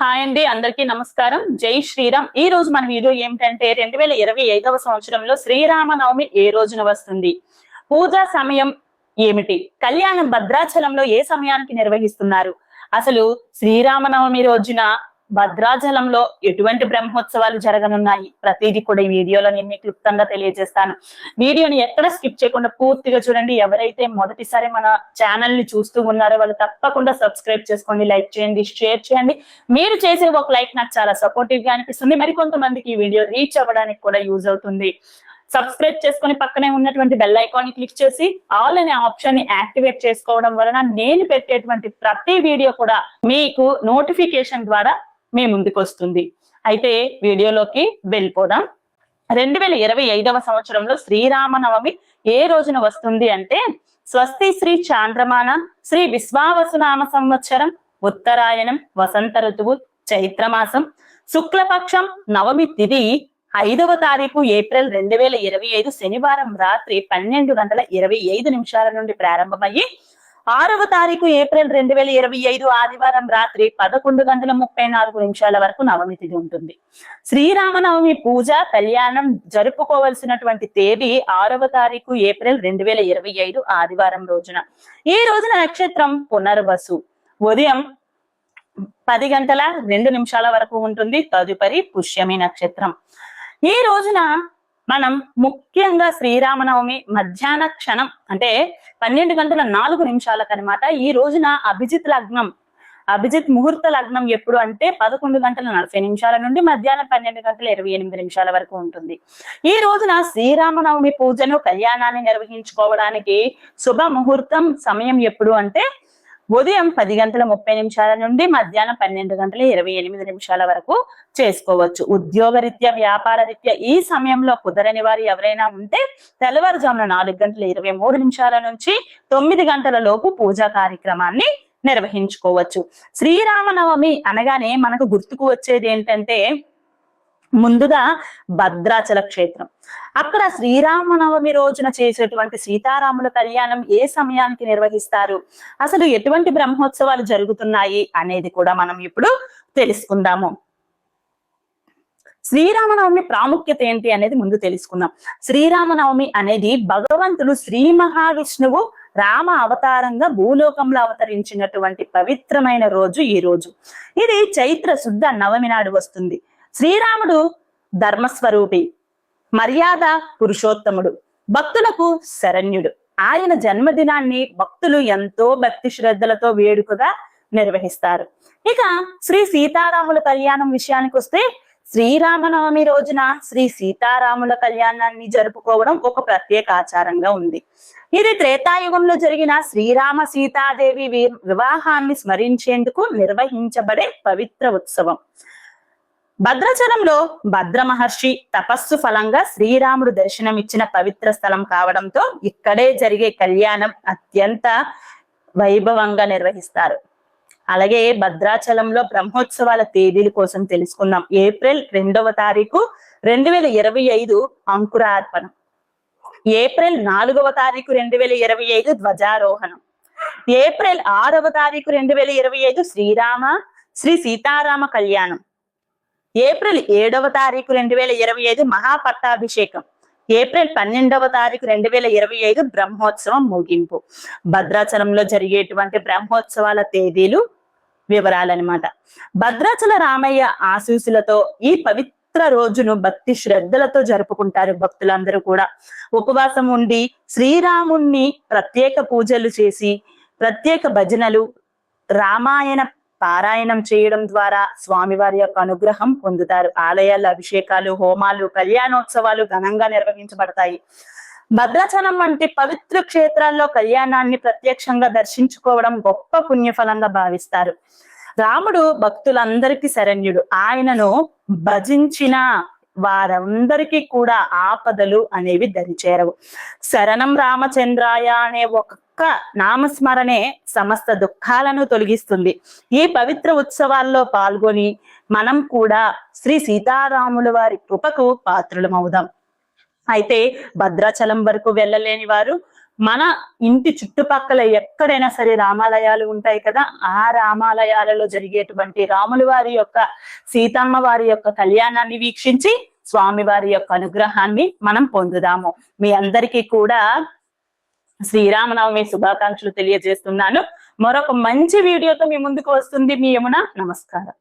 Hi అండి అందరికీ నమస్కారం. జై శ్రీరామ్. ఈ రోజు మన వీడియో ఏమిటంటే రెండు వేల ఇరవై ఐదవ సంవత్సరంలో శ్రీరామనవమి ఏ రోజున వస్తుంది? పూజా సమయం ఏమిటి? కళ్యాణం భద్రాచలంలో ఏ సమయానికి నిర్వహిస్తున్నారు? అసలు శ్రీరామనవమి రోజున భద్రాచలంలో ఎటువంటి బ్రహ్మోత్సవాలు జరగనున్నాయి? ప్రతిదీ కూడా ఈ వీడియోలో నేను మీకు క్లుప్తంగా తెలియజేస్తాను. వీడియోని ఎక్కడ స్కిప్ చేయకుండా పూర్తిగా చూడండి. ఎవరైతే మొదటిసారి మన ఛానల్ని చూస్తూ ఉన్నారో వాళ్ళు తప్పకుండా సబ్స్క్రైబ్ చేసుకోండి లైక్ చేయండి షేర్ చేయండి. మీరు చేసే ఒక లైక్ నాకు చాలా సపోర్టివ్గా అనిపిస్తుంది. మరి కొంతమందికి ఈ వీడియో రీచ్ అవ్వడానికి కూడా యూజ్ అవుతుంది. సబ్స్క్రైబ్ చేసుకొని పక్కనే ఉన్నటువంటి బెల్ ఐకాన్ని క్లిక్ చేసి ఆల్ అనే ఆప్షన్ని యాక్టివేట్ చేసుకోవడం వలన నేను పెట్టేటువంటి ప్రతి వీడియో కూడా మీకు నోటిఫికేషన్ ద్వారా మీ ముందుకు వస్తుంది అయితే వీడియోలోకి వెళ్ళిపోదాం. రెండు వేల ఇరవై ఐదవ సంవత్సరంలో శ్రీరామనవమి ఏ రోజున వస్తుంది అంటే స్వస్తి శ్రీ చాంద్రమాన శ్రీ విశ్వావసునామ సంవత్సరం ఉత్తరాయణం వసంత ఋతువు చైత్రమాసం శుక్లపక్షం నవమి తిథి ఐదవ తారీఖు ఏప్రిల్ రెండు వేల ఇరవై ఐదు శనివారం రాత్రి పన్నెండు గంటల ఇరవై ఐదు నిమిషాల నుండి ప్రారంభమయ్యి ఆరవ తారీఖు ఏప్రిల్ రెండు వేల ఇరవై ఐదు ఆదివారం రాత్రి పదకొండు గంటల ముప్పై నాలుగు నిమిషాల వరకు నవమి తిథి ఉంటుంది. శ్రీరామనవమి పూజ కళ్యాణం జరుపుకోవలసినటువంటి తేదీ ఆరవ తారీఖు ఏప్రిల్ రెండు వేల ఇరవై ఐదు ఆదివారం రోజున. ఈ రోజున నక్షత్రం పునర్వసు. ఉదయం పది గంటల రెండు నిమిషాల వరకు ఉంటుంది. తదుపరి పుష్యమి నక్షత్రం. ఈ రోజున మనం ముఖ్యంగా శ్రీరామనవమి మధ్యాహ్న క్షణం అంటే పన్నెండు గంటల నాలుగు నిమిషాలకు అనమాట ఈ రోజున అభిజిత్ లగ్నం అభిజిత్ ముహూర్త లగ్నం ఎప్పుడు అంటే పదకొండు గంటల నలభై నిమిషాల నుండి మధ్యాహ్నం పన్నెండు గంటల ఇరవై ఎనిమిది నిమిషాల వరకు ఉంటుంది. ఈ రోజున శ్రీరామనవమి పూజను కళ్యాణాన్ని నిర్వహించుకోవడానికి శుభ ముహూర్తం సమయం ఎప్పుడు అంటే ఉదయం పది గంటల ముప్పై నిమిషాల నుండి మధ్యాహ్నం పన్నెండు గంటల ఇరవై ఎనిమిది నిమిషాల వరకు చేసుకోవచ్చు. ఉద్యోగరీత్యా వ్యాపార రీత్యా ఈ సమయంలో కుదరని వారు ఎవరైనా ఉంటే తెల్లవారుజామున నాలుగు గంటల ఇరవై మూడు నిమిషాల నుంచి తొమ్మిది గంటల లోపు పూజా కార్యక్రమాన్ని నిర్వహించుకోవచ్చు. శ్రీరామనవమి అనగానే మనకు గుర్తుకు వచ్చేది ఏంటంటే ముందుగా భద్రాచల క్షేత్రం. అక్కడ శ్రీరామనవమి రోజున చేసేటువంటి సీతారాముల కళ్యాణం ఏ సమయానికి నిర్వహిస్తారు? అసలు ఎటువంటి బ్రహ్మోత్సవాలు జరుగుతున్నాయి అనేది కూడా మనం ఇప్పుడు తెలుసుకుందాము. శ్రీరామనవమి ప్రాముఖ్యత ఏంటి అనేది ముందు తెలుసుకుందాం. శ్రీరామనవమి అనేది భగవంతుడు శ్రీ మహావిష్ణువు రామ అవతారంగా భూలోకంలో అవతరించినటువంటి పవిత్రమైన రోజు ఈ రోజు. ఇది చైత్ర శుద్ధ నవమి నాడు వస్తుంది. శ్రీరాముడు ధర్మస్వరూపి మర్యాద పురుషోత్తముడు భక్తులకు శరణ్యుడు. ఆయన జన్మదినాన్ని భక్తులు ఎంతో భక్తి శ్రద్ధలతో వేడుకగా నిర్వహిస్తారు. ఇక శ్రీ సీతారాముల కళ్యాణం విషయానికి వస్తే శ్రీరామనవమి రోజున శ్రీ సీతారాముల కళ్యాణాన్ని జరుపుకోవడం ఒక ప్రత్యేక ఆచారంగా ఉంది. ఇది త్రేతాయుగంలో జరిగిన శ్రీరామ సీతాదేవి వివాహాన్ని స్మరించేందుకు నిర్వహించబడే పవిత్ర ఉత్సవం. భద్రాచలంలో భద్ర మహర్షి తపస్సు ఫలంగా శ్రీరాముడు దర్శనమిచ్చిన పవిత్ర స్థలం కావడంతో ఇక్కడే జరిగే కళ్యాణం అత్యంత వైభవంగా నిర్వహిస్తారు. అలాగే భద్రాచలంలో బ్రహ్మోత్సవాల తేదీల కోసం తెలుసుకుందాం. ఏప్రిల్ రెండవ తారీఖు రెండు వేల ఇరవై ఐదు అంకురార్పణం. ఏప్రిల్ నాలుగవ తారీఖు రెండు వేల ఇరవై ఐదు ధ్వజారోహణం. ఏప్రిల్ ఆరవ తారీఖు రెండు వేల ఇరవై ఐదు శ్రీరామ శ్రీ సీతారామ కళ్యాణం. ఏప్రిల్ ఏడవ తారీఖు రెండు వేల ఇరవై ఐదు మహాపట్టాభిషేకం. ఏప్రిల్ పన్నెండవ తారీఖు రెండు వేల ఇరవై ఐదు బ్రహ్మోత్సవం ముగింపు. భద్రాచలంలో జరిగేటువంటి బ్రహ్మోత్సవాల తేదీలు వివరాలన్నమాట. భద్రాచల రామయ్య ఆశీస్సులతో ఈ పవిత్ర రోజును భక్తి శ్రద్ధలతో జరుపుకుంటారు భక్తులందరూ కూడా. ఉపవాసం ఉండి శ్రీరాముణ్ణి ప్రత్యేక పూజలు చేసి ప్రత్యేక భజనలు రామాయణ పారాయణం చేయడం ద్వారా స్వామివారి యొక్క అనుగ్రహం పొందుతారు. ఆలయాల అభిషేకాలు హోమాలు కళ్యాణోత్సవాలు ఘనంగా నిర్వహించబడతాయి. భద్రాచలం వంటి పవిత్ర క్షేత్రాల్లో కళ్యాణాన్ని ప్రత్యక్షంగా దర్శించుకోవడం గొప్ప పుణ్యఫలంగా భావిస్తారు. రాముడు భక్తులందరికీ శరణ్యుడు. ఆయనను భజించిన వారందరికీ కూడా ఆపదలు అనేవి దరిచేరవు. శరణం రామచంద్రాయ అనే ఒక ఒక్క నామస్మరణే సమస్త దుఃఖాలను తొలగిస్తుంది. ఈ పవిత్ర ఉత్సవాల్లో పాల్గొని మనం కూడా శ్రీ సీతారాముల వారి కృపకు పాత్రులమవుదాం. అయితే భద్రాచలం వరకు వెళ్ళలేని వారు మన ఇంటి చుట్టుపక్కల ఎక్కడైనా సరే రామాలయాలు ఉంటాయి కదా ఆ రామాలయాలలో జరిగేటువంటి రాముల వారి యొక్క సీతమ్మ వారి యొక్క కళ్యాణాన్ని వీక్షించి స్వామి వారి యొక్క అనుగ్రహాన్ని మనం పొందుదాము. మీ అందరికీ కూడా శ్రీరామనవమి శుభాకాంక్షలు తెలియజేస్తున్నాను. మరొక మంచి వీడియోతో మీ ముందుకు వస్తుంది. మీ యమున నమస్కారం.